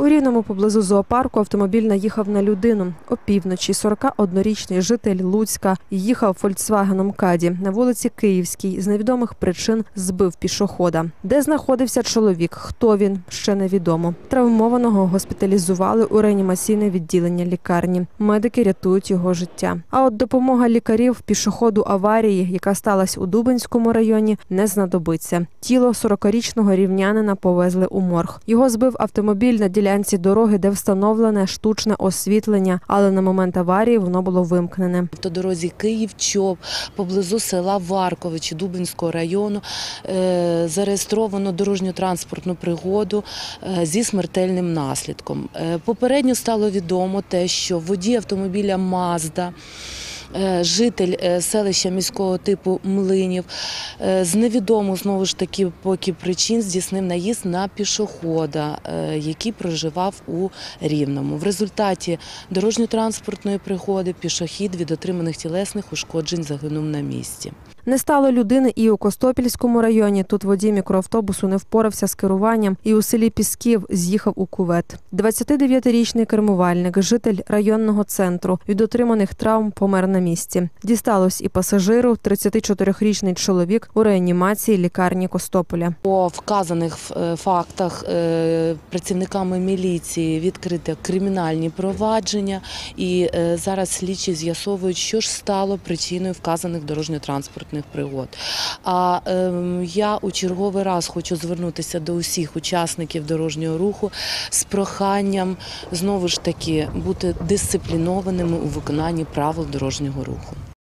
У Рівному поблизу зоопарку автомобіль наїхав на людину. Опівночі 41-річний житель Луцька їхав фольксвагеном Каді на вулиці Київській. З невідомих причин збив пішохода. Де знаходився чоловік? Хто він? Ще невідомо. Травмованого госпіталізували у реанімаційне відділення лікарні. Медики рятують його життя. А от допомога лікарів пішоходу аварії, яка сталася у Дубинському районі, не знадобиться. Тіло 40-річного рівнянина повезли у морг. Його збив автомобіль на ділянці дороги, де встановлене штучне освітлення, але на момент аварії воно було вимкнене. автодорозі Київ-Чоп поблизу села Варковичі Дубинського району е, зареєстровано дорожньо-транспортну пригоду е, зі смертельним наслідком. Е, Попередньо стало відомо те, що водій автомобіля Мазда. Е, Житель е, селища міського типу Млинів е, з невідомо знову ж таки поки причин здійснив наїзд на пішохода, який проживав у Рівному. В результаті дорожньо-транспортної пригоди пішохід від отриманих тілесних ушкоджень загинув на місці. Не стало людини і у Костопільському районі. Тут водій мікроавтобусу не впорався з керуванням і у селі Пісків з'їхав у кувет. 29-річний кермувальник, житель районного центру, від отриманих травм помер на місці. Дісталось і пасажиру, 34-річний чоловік у реанімації лікарні Костополя. По вказаних е, фактах е, працівниками міліції відкрито кримінальні провадження, і е, зараз слідчі з'ясовують, що ж стало причиною вказаних дорожньо-транспортних пригод. А ем, я у черговий раз хочу звернутися до усіх учасників дорожнього руху з проханням знову ж таки бути дисциплінованими у виконанні правил дорожнього руху.